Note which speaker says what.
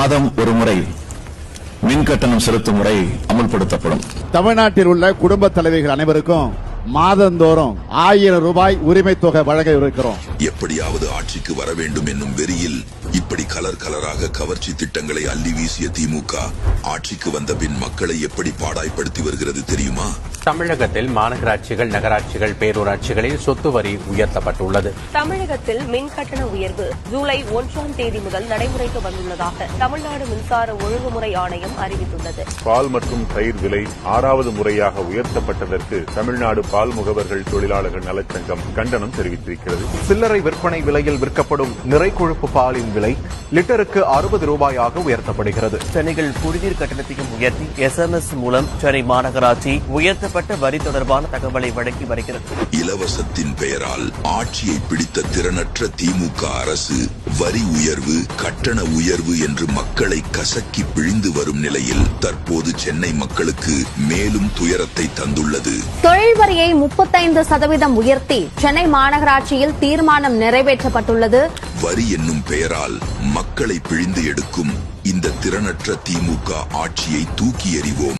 Speaker 1: மாதம் ஒரு முறை மின் கட்டணம் செலுத்தும் முறை அமல்படுத்தப்படும்.
Speaker 2: தமிழ்நாட்டில் உள்ள குடும்ப தலைவிகள் அனைவருக்கும் மாதந்தோறும் ஆயிரம் ரூபாய் உரிமை தொகை வழங்க இருக்கிறோம்
Speaker 3: எப்படியாவது ஆட்சிக்கு வர வேண்டும் என்னும் வெறியில் இப்படி கலர் கலராக கவர்ச்சி திட்டங்களை அள்ளி வீசிய திமுக ஆட்சிக்கு வந்த பின் மக்களை எப்படி பாடாய்ப்படுத்தி வருகிறது தெரியுமா?
Speaker 4: தமிழகத்தில் மாநகராட்சிகள் நகராட்சிகள் பேரூராட்சிகளில் சொத்து வரி உயர்த்தப்பட்டுள்ளது.
Speaker 5: தமிழகத்தில் மின் கட்டண உயர்வு ஜூலை ஒன்றாம் தேதி முதல் நடைமுறைக்கு வந்துள்ளதாக தமிழ்நாடு மின்சார ஒழுங்குமுறை ஆணையம் அறிவித்துள்ளது.
Speaker 6: பால் மற்றும் தயிர் விலை ஆறாவது முறையாக உயர்த்தப்பட்டதற்கு தமிழ்நாடு பால் முகவர்கள் தொழிலாளர்கள் நலச்சங்கம் கண்டனம் தெரிவித்திருக்கிறது.
Speaker 7: சில்லறை விற்பனை விலையில் விற்கப்படும் நிறை கொழுப்பு பாலின் விலை லிட்டருக்கு அறுபது ரூபாயாக உயர்த்தப்படுகிறது.
Speaker 8: சென்னையில் குடிநீர் கட்டணத்தையும் உயர்த்தி எஸ்எம்எஸ் மூலம் சென்னை மாநகராட்சி உயர்த்தப்பட்ட வரி தொடர்பான தகவலை வழங்கி வருகிறது.
Speaker 3: இலவசத்தின் பெயரால் ஆட்சியை பிடித்த திறனற்ற திமுக அரசு வரி உயர்வு கட்டண உயர்வு என்று மக்களை கசக்கி பிழிந்து வரும் நிலையில் தற்போது சென்னை மக்களுக்கு மேலும் துயரத்தை தந்துள்ளது.
Speaker 9: தொழில் வரியை முப்பத்தைந்து சதவீதம் உயர்த்தி சென்னை மாநகராட்சியில் தீர்மானம் நிறைவேற்றப்பட்டுள்ளது.
Speaker 3: வரி என்னும் பெயரால் மக்களை பிழிந்து எடுக்கும் இந்த திறனற்ற திமுக ஆட்சியை தூக்கி எறிவோம்.